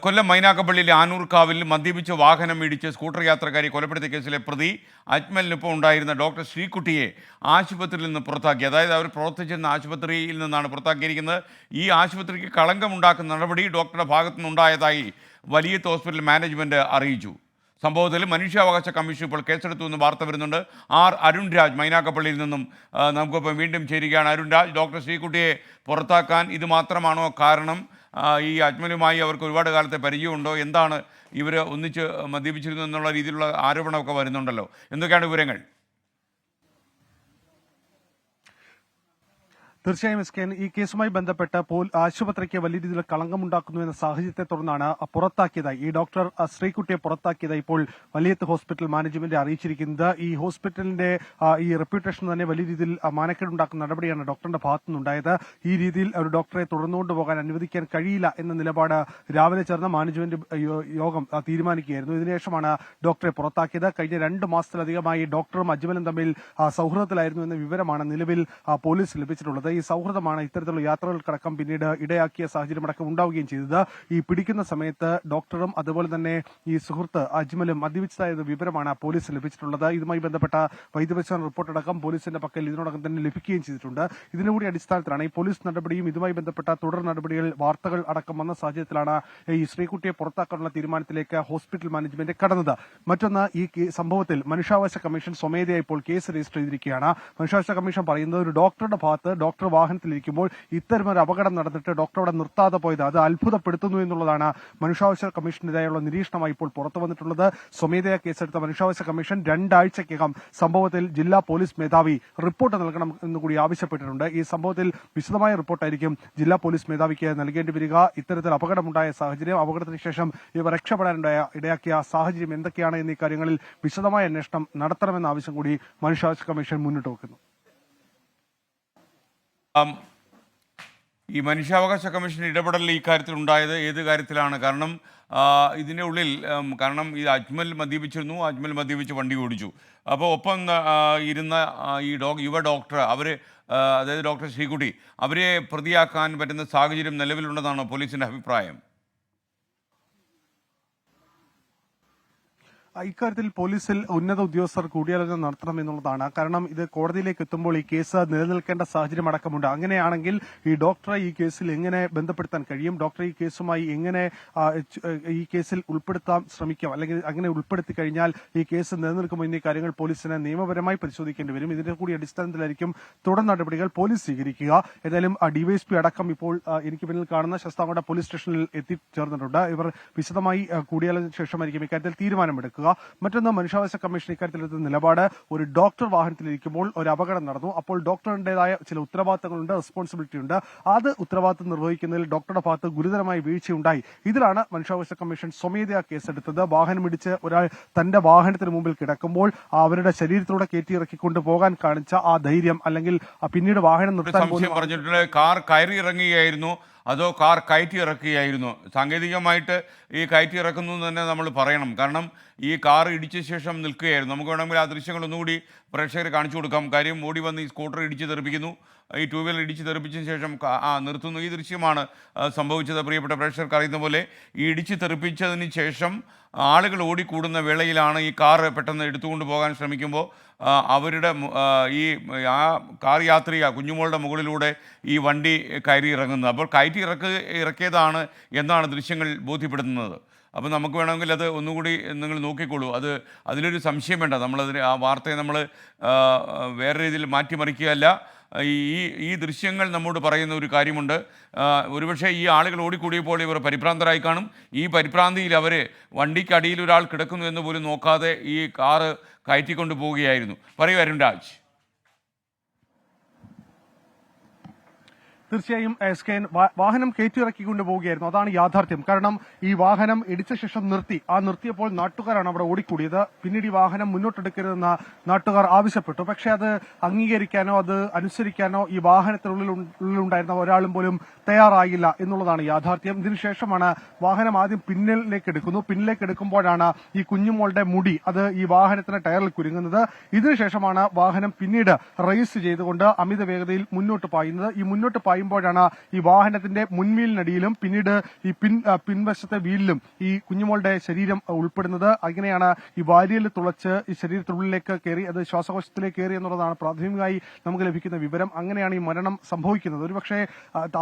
കൊല്ലം മൈനാക്കപ്പള്ളിയിലെ ആനൂർക്കാവിൽ മദ്യപിച്ച് വാഹനം ഇടിച്ച് സ്കൂട്ടർ യാത്രക്കാരി കൊലപ്പെടുത്തിയ കേസിലെ പ്രതി അജ്മലിനൊപ്പം ഉണ്ടായിരുന്ന ഡോക്ടർ ശ്രീകുട്ടിയെ ആശുപത്രിയിൽ നിന്ന് പുറത്താക്കി. അതായത് അവർ പ്രവർത്തിച്ചിരുന്ന ആശുപത്രിയിൽ നിന്നാണ് പുറത്താക്കിയിരിക്കുന്നത്. ഈ ആശുപത്രിക്ക് കളങ്കമുണ്ടാക്കുന്ന നടപടി ഡോക്ടറുടെ ഭാഗത്തു നിന്നുണ്ടായതായി വലിയത്ത് ഹോസ്പിറ്റൽ മാനേജ്മെന്റ് അറിയിച്ചു. സംഭവത്തിൽ മനുഷ്യാവകാശ കമ്മീഷൻ ഇപ്പോൾ കേസെടുത്തു എന്ന് വാർത്ത വരുന്നുണ്ട്. ആർ അരുൺ രാജ് മൈനാക്കപ്പള്ളിയിൽ നിന്നും നമുക്കിപ്പം വീണ്ടും ചേരുകയാണ്. അരുൺ രാജ് ഡോക്ടർ ശ്രീകുട്ടിയെ പുറത്താക്കാൻ ഇത് മാത്രമാണോ കാരണം? ഈ അജ്മലുമായി അവർക്ക് ഒരുപാട് കാലത്തെ പരിചയമുണ്ടോ? എന്താണ് ഇവർ ഒന്നിച്ച് മദ്യപിച്ചിരുന്നു എന്നുള്ള രീതിയിലുള്ള ആരോപണമൊക്കെ വരുന്നുണ്ടല്ലോ. എന്തൊക്കെയാണ് വിവരങ്ങൾ? തീർച്ചയായും എസ് കെ ഈ കേസുമായി ബന്ധപ്പെട്ട് ആശുപത്രിക്ക് വലിയ രീതിയിൽ കളങ്കമുണ്ടാക്കുന്നു എന്ന സാഹചര്യത്തെ തുടർന്നാണ് പുറത്താക്കിയതായി ഈ ഡോക്ടർ ശ്രീകുട്ടിയെ പുറത്താക്കിയതായി ഇപ്പോൾ വലിയത്ത് ഹോസ്പിറ്റൽ മാനേജ്മെന്റ് അറിയിച്ചിരിക്കുന്നത്. ഈ ഹോസ്പിറ്റലിന്റെ ഈ റെപ്യൂട്ടേഷൻ തന്നെ വലിയ രീതിയിൽ മാനക്കേടുണ്ടാക്കുന്ന നടപടിയാണ് ഡോക്ടറുടെ ഭാഗത്തു നിന്നുണ്ടായത് ഈ രീതിയിൽ ഒരു ഡോക്ടറെ തുടർന്നുകൊണ്ട് പോകാൻ അനുവദിക്കാൻ കഴിയില്ല എന്ന നിലപാട് രാവിലെ ചേർന്ന മാനേജ്മെന്റ് യോഗം തീരുമാനിക്കുകയായിരുന്നു. ഇതിനുശേഷമാണ് ഡോക്ടറെ പുറത്താക്കിയത്. കഴിഞ്ഞ രണ്ട് മാസത്തിലധികമായി ഡോക്ടറും അജ്മലും തമ്മിൽ സൗഹൃദത്തിലായിരുന്നു എന്ന വിവരമാണ് നിലവിൽ പോലീസ് ലഭിച്ചിട്ടുള്ളത്. ഈ സൗഹൃദമാണ് ഇത്തരത്തിലുള്ള യാത്രകൾക്കടക്കം പിന്നീട് ഇടയാക്കിയ സാഹചര്യം അടക്കം ഉണ്ടാവുകയും ചെയ്തത്. ഈ പിടിക്കുന്ന സമയത്ത് ഡോക്ടറും അതുപോലെ തന്നെ ഈ സുഹൃത്ത് അജ്മലും മദ്യപിച്ചതായ വിവരമാണ് പോലീസ് ലഭിച്ചിട്ടുള്ളത്. ഇതുമായി ബന്ധപ്പെട്ട വൈദ്യപരിശോധന റിപ്പോർട്ട് അടക്കം പോലീസിന്റെ പക്കൽ ഇതിനോടകം തന്നെ ലഭിക്കുകയും ചെയ്തിട്ടുണ്ട്. ഇതിനുകൂടി കൂടി അടിസ്ഥാനത്തിലാണ് ഈ പോലീസ് നടപടിയും ഇതുമായി ബന്ധപ്പെട്ട തുടർ നടപടികൾ വാർത്തകൾ അടക്കം വന്ന സാഹചര്യത്തിലാണ് ഈ ശ്രീകുട്ടിയെ പുറത്താക്കാനുള്ള തീരുമാനത്തിലേക്ക് ഹോസ്പിറ്റൽ മാനേജ്മെന്റ് കടന്നത്. മറ്റൊന്ന് ഈ സംഭവത്തിൽ മനുഷ്യാവകാശ കമ്മീഷൻ സ്വമേധയാ ഇപ്പോൾ കേസ് രജിസ്റ്റർ ചെയ്തിരിക്കുകയാണ്. മനുഷ്യാവകാശ കമ്മീഷൻ പറയുന്നത് ഒരു ഡോക്ടറുടെ ഭാഗത്ത് ഡോക്ടർ വാഹനത്തിലിരിക്കുമ്പോൾ ഇത്തരമൊരു അപകടം നടന്നിട്ട് ഡോക്ടർ അവിടെ നിർത്താതെ പോയത് അത് അത്ഭുതപ്പെടുത്തുന്നു എന്നുള്ളതാണ് മനുഷ്യാവകാശ കമ്മീഷനെതിരായുള്ള നിരീക്ഷണമായി ഇപ്പോൾ പുറത്തു വന്നിട്ടുള്ളത്. സ്വമേധയാ കേസെടുത്ത മനുഷ്യാവകാശ കമ്മീഷൻ രണ്ടാഴ്ചക്കകം സംഭവത്തിൽ ജില്ലാ പോലീസ് മേധാവി റിപ്പോർട്ട് നൽകണം എന്ന് കൂടി ആവശ്യപ്പെട്ടിട്ടുണ്ട്. ഈ സംഭവത്തിൽ വിശദമായ റിപ്പോർട്ടായിരിക്കും ജില്ലാ പോലീസ് മേധാവിക്ക് നൽകേണ്ടി വരിക. ഇത്തരത്തിൽ അപകടമുണ്ടായ സാഹചര്യം അപകടത്തിന് ശേഷം ഇവ രക്ഷപ്പെടാനുണ്ടായ ഇടയാക്കിയ സാഹചര്യം എന്തൊക്കെയാണ് എന്നീ കാര്യങ്ങളിൽ വിശദമായ അന്വേഷണം നടത്തണമെന്ന ആവശ്യം കൂടി മനുഷ്യാവകാശ കമ്മീഷൻ മുന്നോട്ട് വെക്കുന്നു. ഈ മനുഷ്യാവകാശ കമ്മീഷൻ ഇടപെടൽ ഈ കാര്യത്തിൽ ഉണ്ടായത് ഏത് കാര്യത്തിലാണ്? കാരണം ഇതിന്റെ ഉള്ളിൽ കാരണം ഈ അജ്മൽ മദ്യപിച്ചിരുന്നു അജ്മൽ മദ്യപിച്ച് വണ്ടി ഓടിച്ചു. അപ്പോൾ ഒപ്പം ഇരുന്ന ഈ ഡോ യുവ ഡോക്ടർ അവർ അതായത് ഡോക്ടർ ശ്രീകുട്ടി അവരെ പ്രതിയാക്കാൻ പറ്റുന്ന സാഹചര്യം നിലവിലുണ്ടെന്നാണ് പോലീസിന്റെ അഭിപ്രായം? ഇക്കാര്യത്തിൽ പോലീസിൽ ഉന്നത ഉദ്യോഗസ്ഥർ കൂടിയാലോചന നടത്തണം എന്നുള്ളതാണ്. കാരണം ഇത് കോടതിയിലേക്ക് എത്തുമ്പോൾ ഈ കേസ് നിലനിൽക്കേണ്ട സാഹചര്യം അടക്കമുണ്ട്. അങ്ങനെയാണെങ്കിൽ ഈ ഡോക്ടറെ ഈ കേസിൽ എങ്ങനെ ബന്ധപ്പെടുത്താൻ കഴിയും? ഡോക്ടറെ ഈ കേസുമായി എങ്ങനെ ഈ കേസിൽ ഉൾപ്പെടുത്താൻ ശ്രമിക്കാം? അല്ലെങ്കിൽ അങ്ങനെ ഉൾപ്പെടുത്തി കഴിഞ്ഞാൽ ഈ കേസ് നിലനിൽക്കുമോ എന്നീ കാര്യങ്ങൾ പോലീസിനെ നിയമപരമായി പരിശോധിക്കേണ്ടി വരും. ഇതിന്റെ കൂടി അടിസ്ഥാനത്തിലായിരിക്കും തുടർ നടപടികൾ പോലീസ് സ്വീകരിക്കുക. ഏതായാലും ഡിവൈഎസ്പി അടക്കം ഇപ്പോൾ എനിക്ക് പിന്നിൽ കാണുന്ന ശസ്താംകോട്ട പോലീസ് സ്റ്റേഷനിൽ എത്തിച്ചേർന്നിട്ടുണ്ട് ഇവർ വിശദമായി കൂടിയാലോചന ശേഷമായിരിക്കും ഇക്കാര്യത്തിൽ തീരുമാനമെടുക്കുക. മറ്റൊന്ന് മനുഷ്യാവകാശ കമ്മീഷൻ ഇക്കാര്യത്തിലെടുത്ത നിലപാട്. ഒരു ഡോക്ടർ വാഹനത്തിലിരിക്കുമ്പോൾ ഒരു അപകടം നടന്നു. അപ്പോൾ ഡോക്ടറിന്റേതായ ചില ഉത്തരവാദിത്തങ്ങളുണ്ട് റെസ്പോൺസിബിലിറ്റി ഉണ്ട്. അത് ഉത്തരവാദിത്തം നിർവഹിക്കുന്നതിൽ ഡോക്ടറുടെ ഭാഗത്ത് ഗുരുതരമായ വീഴ്ചയുണ്ടായി. ഇതിലാണ് മനുഷ്യാവകാശ കമ്മീഷൻ സ്വമേധയാ കേസെടുത്തത്. വാഹനമിടിച്ച് ഒരാൾ തന്റെ വാഹനത്തിന് മുമ്പിൽ കിടക്കുമ്പോൾ അവരുടെ ശരീരത്തിലൂടെ കയറ്റിയിറക്കിക്കൊണ്ട് പോകാൻ കാണിച്ച ആ ധൈര്യം അല്ലെങ്കിൽ പിന്നീട് വാഹനം നിർത്താൻ കാർ കയറി ഇറങ്ങുകയായിരുന്നു. അതോ കാർ കയറ്റി ഇറക്കുകയായിരുന്നു സാങ്കേതികമായിട്ട് ഈ കയറ്റി ഇറക്കുന്നു തന്നെ നമ്മൾ പറയണം. കാരണം ഈ കാർ ഇടിച്ച ശേഷം നിൽക്കുകയായിരുന്നു. നമുക്ക് വേണമെങ്കിൽ ആ ദൃശ്യങ്ങൾ ഒന്നുകൂടി പ്രേക്ഷകരെ കാണിച്ചു കൊടുക്കാം. കാര്യം ഓടി വന്ന് ഈ സ്കൂട്ടർ ഇടിച്ച് തെറിപ്പിക്കുന്നു. ഈ ടൂ വീലർ ഇടിച്ച് തെറിപ്പിച്ചതിന് ശേഷം ആ നിർത്തുന്നു. ഈ ദൃശ്യമാണ് സംഭവിച്ചത്. പ്രിയപ്പെട്ട പ്രേക്ഷകർക്ക് അറിയുന്ന പോലെ ഈ ഇടിച്ച് തെറിപ്പിച്ചതിന് ശേഷം ആളുകൾ ഓടിക്കൂടുന്ന വേളയിലാണ് ഈ കാർ പെട്ടെന്ന് എടുത്തുകൊണ്ട് പോകാൻ ശ്രമിക്കുമ്പോൾ അവരുടെ ഈ ആ കാർ യാത്രിക കുഞ്ഞുമോളുടെ മുകളിലൂടെ ഈ വണ്ടി കയറി ഇറങ്ങുന്നത്. അപ്പോൾ കയറ്റി ഇറക്ക ഇറക്കിയതാണ് എന്നാണ് ദൃശ്യങ്ങൾ ബോധ്യപ്പെടുത്തുന്നത്. അപ്പോൾ നമുക്ക് വേണമെങ്കിൽ അത് ഒന്നുകൂടി നിങ്ങൾ നോക്കിക്കോളൂ. അത് അതിലൊരു സംശയം വേണ്ട. നമ്മളതിന് ആ വാർത്തയെ നമ്മൾ വേറെ രീതിയിൽ മാറ്റിമറിക്കുകയല്ല. ഈ ഈ- ദൃശ്യങ്ങൾ നമ്മോട് പറയുന്ന ഒരു കാര്യമുണ്ട്. ഒരുപക്ഷെ ഈ ആളുകൾ ഓടിക്കൂടിയപ്പോൾ ഇവർ പരിഭ്രാന്തരായി കാണും. ഈ പരിഭ്രാന്തിയിൽ അവർ വണ്ടിക്കടിയിൽ ഒരാൾ കിടക്കുന്നു എന്ന് പോലും നോക്കാതെ ഈ കാറ് കയറ്റിക്കൊണ്ട് പോവുകയായിരുന്നു. പറയൂ അരുൺ രാജ്. തീർച്ചയായും എസ് കെ വാഹനം കയറ്റിയിറക്കിക്കൊണ്ട് പോവുകയായിരുന്നു. അതാണ് യാഥാർത്ഥ്യം. കാരണം ഈ വാഹനം ഇടിച്ച ശേഷം നിർത്തി. ആ നിർത്തിയപ്പോൾ നാട്ടുകാരാണ് അവിടെ ഓടിക്കൂടിയത്. പിന്നീട് ഈ വാഹനം മുന്നോട്ടെടുക്കരുതെന്ന് നാട്ടുകാർ ആവശ്യപ്പെട്ടു. പക്ഷെ അത് അംഗീകരിക്കാനോ അത് അനുസരിക്കാനോ ഈ വാഹനത്തിനുള്ളിൽ ഉണ്ടായിരുന്ന ഒരാളും പോലും തയ്യാറായില്ല എന്നുള്ളതാണ് യാഥാർത്ഥ്യം. ഇതിനുശേഷമാണ് വാഹനം ആദ്യം പിന്നിലേക്ക് എടുക്കുന്നു. പിന്നിലേക്ക് എടുക്കുമ്പോഴാണ് ഈ കുഞ്ഞുമോളുടെ മുടി അത് ഈ വാഹനത്തിന് ടയറിൽ കുരുങ്ങുന്നത്. ഇതിനുശേഷമാണ് വാഹനം പിന്നീട് റേസ് ചെയ്തുകൊണ്ട് അമിത വേഗതയിൽ മുന്നോട്ട് പായുന്നത്. ഈ മുന്നോട്ട് പായുമ്പോൾ പറയുമ്പോഴാണ് ഈ വാഹനത്തിന്റെ മുൻവീലിനടിയിലും പിന്നീട് ഈ പിൻ പിൻവശത്തെ വീലിലും ഈ കുഞ്ഞുമോളുടെ ശരീരം ഉൾപ്പെടുന്നത്. അങ്ങനെയാണ് ഈ വാരിയൽ തുളച്ച് ഈ ശരീരത്തിനുള്ളിലേക്ക് കയറി അത് ശ്വാസകോശത്തിലേക്ക് കയറി എന്നുള്ളതാണ് പ്രാഥമികമായി നമുക്ക് ലഭിക്കുന്ന വിവരം. അങ്ങനെയാണ് ഈ മരണം സംഭവിക്കുന്നത്. ഒരുപക്ഷെ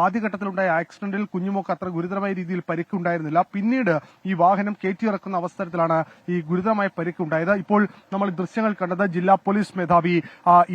ആദ്യഘട്ടത്തിലുണ്ടായ ആക്സിഡന്റിൽ കുഞ്ഞുമോക്ക് അത്ര ഗുരുതരമായ രീതിയിൽ പരിക്കുണ്ടായിരുന്നില്ല പിന്നീട് ഈ വാഹനം കയറ്റിയിറക്കുന്ന അവസരത്തിലാണ് ഈ ഗുരുതരമായ പരിക്കുണ്ടായത് ഇപ്പോൾ നമ്മൾ ദൃശ്യങ്ങൾ കണ്ടത് ജില്ലാ പോലീസ് മേധാവി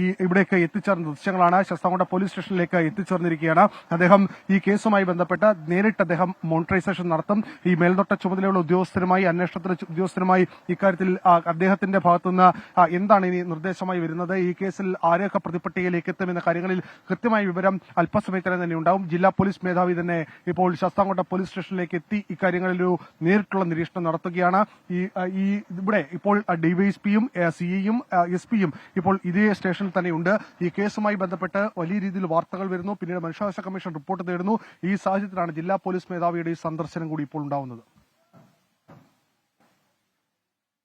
ഈ ഇവിടേക്ക് എത്തിച്ചേർന്ന ദൃശ്യങ്ങളാണ്. ശസ്താംകോട്ട പോലീസ് സ്റ്റേഷനിലേക്ക് എത്തിച്ചേർന്നിരിക്കുകയാണ്. അദ്ദേഹം ഈ കേസുമായി ബന്ധപ്പെട്ട് നേരിട്ട് അദ്ദേഹം മോണിറ്ററൈസേഷൻ നടത്തും. ഈ മേൽനോട്ട ചുമതലയുള്ള ഉദ്യോഗസ്ഥരുമായി അന്വേഷണത്തിലെ ചു- ഉദ്യോഗസ്ഥരുമായി ഇക്കാര്യത്തിൽ അദ്ദേഹത്തിന്റെ ഭാഗത്തുനിന്ന് എന്താണ് ഇനി നിർദ്ദേശമായി വരുന്നത്? ഈ കേസിൽ ആരൊക്കെ പ്രതിപട്ടികയിലേക്ക് എത്തും എന്ന കാര്യങ്ങളിൽ കൃത്യമായ വിവരം അല്പസമയത്തിനെ തന്നെ ഉണ്ടാവും. ജില്ലാ പോലീസ് മേധാവി തന്നെ ഇപ്പോൾ ശാസ്താംകോട്ട പോലീസ് സ്റ്റേഷനിലേക്ക് എത്തി ഇക്കാര്യങ്ങളിൽ ഒരു നേരിട്ടുള്ള നിരീക്ഷണം നടത്തുകയാണ്. ഈ ഈ ഇവിടെ ഇപ്പോൾ ഡിവൈഎസ്പിയും സിഐയും എസ് പിയും ഇപ്പോൾ ഇതേ സ്റ്റേഷനിൽ തന്നെയുണ്ട്. ഈ കേസുമായി ബന്ധപ്പെട്ട് വലിയ രീതിയിൽ വാർത്തകൾ വരുന്നു. പിന്നീട് മനുഷ്യാവകാശ കമ്മീഷൻ റിപ്പോർട്ട് തേടുന്നു. ഈ സാഹചര്യത്തിലാണ് ജില്ലാ പോലീസ് മേധാവിയുടെ ഈ സന്ദർശനം കൂടി ഇപ്പോൾ ഉണ്ടാവുന്നത്.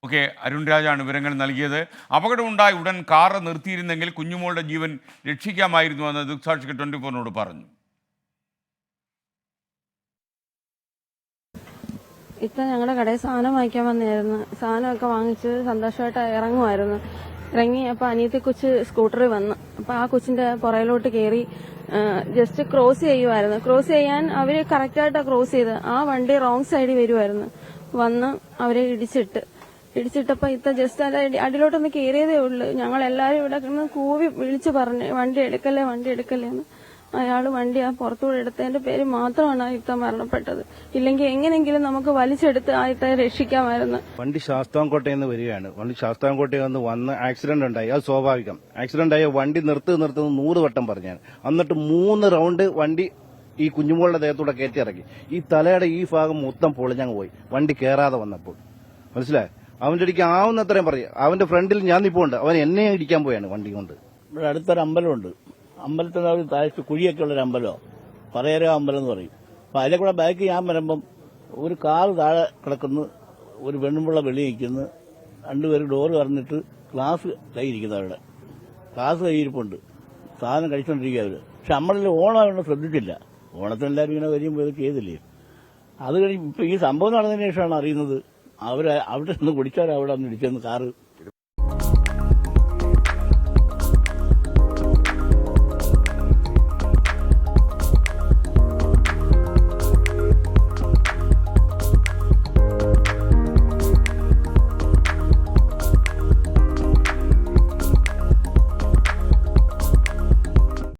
ഓക്കെ അരുൺ രാജാണ് വിവരങ്ങൾ നൽകിയത്. അപകടമുണ്ടായി ഉടൻ കാർ നിർത്തിയിരുന്നെങ്കിൽ കുഞ്ഞുമോളുടെ ജീവൻ രക്ഷിക്കാമായിരുന്നു എന്ന് ദുക്സാക്ഷിക്ക് ട്വന്റി ഫോറിനോട് പറഞ്ഞു. ഇത്ത ഞങ്ങളുടെ കടയിൽ സാധനം വാങ്ങിക്കാൻ വന്നായിരുന്നു സാധനമൊക്കെ വാങ്ങിച്ച് സന്തോഷമായിട്ട് ഇറങ്ങുമായിരുന്നു. ഇറങ്ങി അപ്പൊ അനിയത്തി കൊച്ച് സ്കൂട്ടറിൽ വന്നു. അപ്പൊ ആ കൊച്ചിന്റെ പുറയിലോട്ട് കയറി ജസ്റ്റ് ക്രോസ് ചെയ്യുമായിരുന്നു ക്രോസ് ചെയ്യാൻ അവർ കറക്റ്റായിട്ടാണ് ക്രോസ് ചെയ്ത് ആ വണ്ടി റോങ് സൈഡിൽ വരുമായിരുന്നു വന്ന് അവരെ ഇടിച്ചിട്ട്. ഇടിച്ചിട്ടപ്പോ ഇത്ത ജസ്റ്റ് അല്ല അടിയിലോട്ടൊന്ന് കയറിയതേ ഉള്ളൂ. ഞങ്ങൾ എല്ലാരും ഇവിടെ കൂവി വിളിച്ചു പറഞ്ഞു വണ്ടി എടുക്കല്ലേ വണ്ടി എടുക്കല്ലേ എന്ന്. അയാൾ വണ്ടി ആ പുറത്തുകൂടെ എടുത്തതിന്റെ പേര് മാത്രമാണ് ആ യുക്ത മരണപ്പെട്ടത്. ഇല്ലെങ്കിൽ എങ്ങനെങ്കിലും നമുക്ക് വലിച്ചെടുത്ത് ആ രക്ഷിക്കാമായിരുന്നു. വണ്ടി ശാസ്താംകോട്ടയിൽ നിന്ന് വരികയാണ്. വണ്ടി ശാസ്താംകോട്ടയിൽ നിന്ന് വന്ന് ആക്സിഡന്റ് ഉണ്ടായി. അത് സ്വാഭാവികം. ആക്സിഡന്റ് ആയ വണ്ടി നിർത്ത് നിർത്തുന്ന നൂറ് വട്ടം പറഞ്ഞാണ്. എന്നിട്ട് മൂന്ന് റൗണ്ട് വണ്ടി ഈ കുഞ്ഞുമോളുടെ ദേഹത്തൂടെ കയറ്റി ഇറക്കി ഈ തലയുടെ ഈ ഭാഗം മൊത്തം പൊളിഞ്ഞങ്ങ് പോയി. വണ്ടി കയറാതെ വന്നപ്പോൾ. മനസ്സിലായി? അവന്റെ അടിക്ക് ആവുന്നത്രയും പറയും. അവന്റെ ഫ്രണ്ടിൽ ഞാൻ നിപ്പോണ്ട്. അവൻ എന്നെ ഇടിക്കാൻ പോയാണ് വണ്ടി കൊണ്ട്. ഇവിടെ അടുത്തൊരു അമ്പലമുണ്ട്. അമ്പലത്തിൽ നിന്ന് താഴ്ച കുഴിയൊക്കെ ഉള്ളൊരു അമ്പലമോ? പറയര അമ്പലം എന്ന് പറയും. അപ്പൊ അതിലെ കൂടെ ബാക്ക് ഞാൻ വരുമ്പം ഒരു കാർ താഴെ കിടക്കുന്നു ഒരു പെണ്ണുമ്പുള്ള വെളി നിൽക്കുന്നു. രണ്ടുപേരും ഡോറ് പറഞ്ഞിട്ട് ഗ്ലാസ് കൈയിരിക്കുന്നു അവിടെ ഗ്ലാസ് കൈയിരിപ്പുണ്ട് സാധനം കഴിച്ചുകൊണ്ടിരിക്കുക അവർ. പക്ഷെ നമ്മളിൽ ഓണം അവരുടെ ശ്രദ്ധിച്ചില്ല ഓണത്തിന് എല്ലാവരും ഇങ്ങനെ വരും ഇത് ചെയ്തില്ലേ? അത് കഴിഞ്ഞ് ഇപ്പൊ ഈ സംഭവം നടന്നതിന് ശേഷമാണ് അറിയുന്നത്. അവർ അവിടെ നിന്ന് കുടിച്ചവരവിടെ നിന്ന് ഇടിച്ചെന്ന് കാറ്